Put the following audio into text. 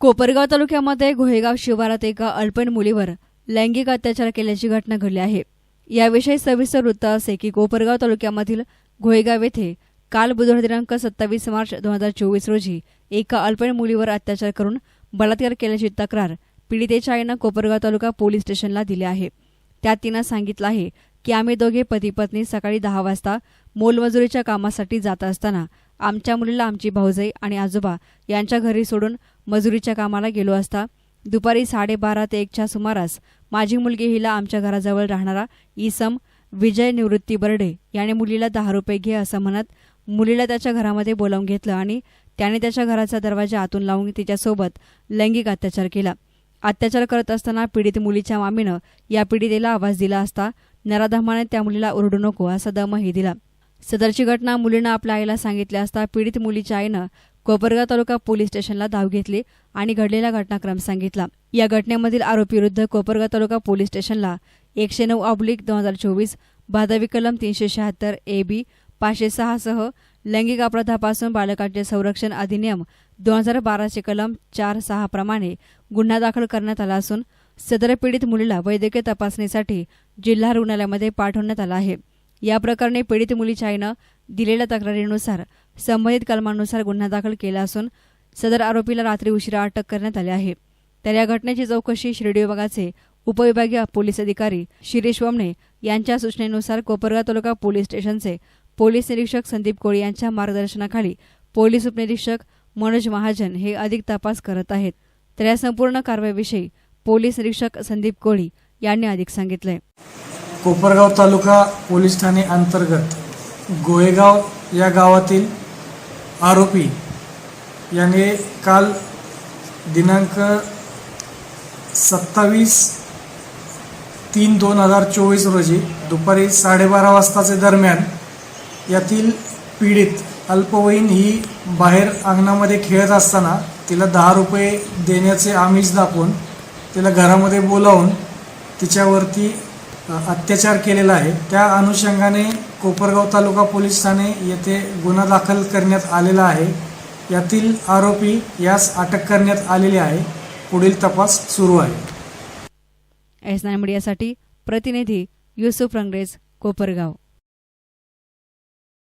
कोपरगाव तालुक्यामध्ये गोहेगाव शिवारात एका अल्पन मुलीवर लैंगिक अत्याचार केल्याची घटना घडली आहे. याविषयी सविस्तर वृत्त असे की कोपरगाव तालुक्यामधील गोहेगाव येथे काल बुधवार दिनांक सत्तावीस मार्च दोन हजार चोवीस रोजी एका अल्पन मुलीवर अत्याचार करून बलात्कार केल्याची तक्रार पीडितेच्या आईनं कोपरगाव तालुका पोलीस स्टेशनला दिली आहे. त्यात तिनं सांगितलं आहे की आम्ही दोघे पती पत्नी सकाळी दहा वाजता मोलमजुरीच्या कामासाठी जात असताना आमच्या मुलीला आमची भाऊजाई आणि आजोबा यांच्या घरी सोडून मजुरीच्या कामाला गेलो असता दुपारी साडेबारा ते एकच्या सुमारास माझी मुलगी हिला आमच्या घराजवळ राहणारा इसम विजय निवृत्ती बर्डे याने मुलीला दहा रुपये घे असं म्हणत मुलीला त्याच्या घरामध्ये बोलावून घेतलं आणि त्याने त्याच्या घराचा दरवाजा आतून लावून तिच्यासोबत लैंगिक अत्याचार केला. अत्याचार करत असताना पीडित मुलीच्या मामीनं या पीडितेला आवाज दिला असता नराधमाने त्या मुलीला ओरडू नको असा दमही दिला. सदरची घटना मुलीनं आपल्या आईला सांगितली असता पीडित मुलीच्या आईनं कोपरगाव तालुका पोलीस स्टेशनला धाव घेतली आणि घडलेला घटनाक्रम सांगितला. या घटनेमधील आरोपीविरुद्ध कोपरगाव तालुका पोलीस स्टेशनला एकशे नऊ ऑब्लिक दोन हजार चोवीस भादवी कलम तीनशे शहात्तर ए बी पाचशे सहासह लैंगिक अपराधापासून बालकांचे संरक्षण अधिनियम दोन हजार बाराचे कलम चार सहा प्रमाणे गुन्हा दाखल करण्यात आला असून सदर पीडित मुलीला वैद्यकीय तपासणीसाठी जिल्हा रुग्णालयामध्ये पाठवण्यात आला आहे. या प्रकरणी पीडित मुलीच्या आईनं दिलेल्या तक्रारीनुसार संबंधित कलमानुसार गुन्हा दाखल केला असून सदर आरोपीला रात्री उशिरा अटक करण्यात आली आहे. तर या घटनेची चौकशी शिर्डी विभागाचे उपविभागीय पोलीस अधिकारी शिरीष वमणे यांच्या सूचनेनुसार कोपरगाव तालुका पोलीस स्टेशनचे पोलीस निरीक्षक संदीप कोळी यांच्या मार्गदर्शनाखाली पोलीस उपनिरीक्षक मनोज महाजन हे अधिक तपास करत आहेत. तर या संपूर्ण कारवाईविषयी पोलीस निरीक्षक संदीप कोळी यांनी अधिक सांगितलंय. कोपरगाव तालुका पोलीस ठाणे अंतर्गत गोहेगाव या गावातील आरोपी याने काल दिनांक सत्तावीस तीन दोन हजार चोवीस रोजी दुपारी साडेबारा वाजताचे दरम्यान यातील पीडित अल्पवयीन ही बाहेर अंगणामध्ये खेळत असताना तिला दहा रुपये देण्याचे आमिष दाखवून तिला घरामध्ये बोलावून तिच्यावरती अत्याचार केलेला आहे. त्या अनुषंगाने कोपरगाव तालुका पोलीस ठाणे येथे गुन्हा दाखल करण्यात आलेला आहे. यातील आरोपी यास अटक करण्यात आलेली आहे. पुढील तपास सुरू आहे. एस नाईन मीडियासाठी प्रतिनिधी युसुफ रंगरेज कोपरगाव.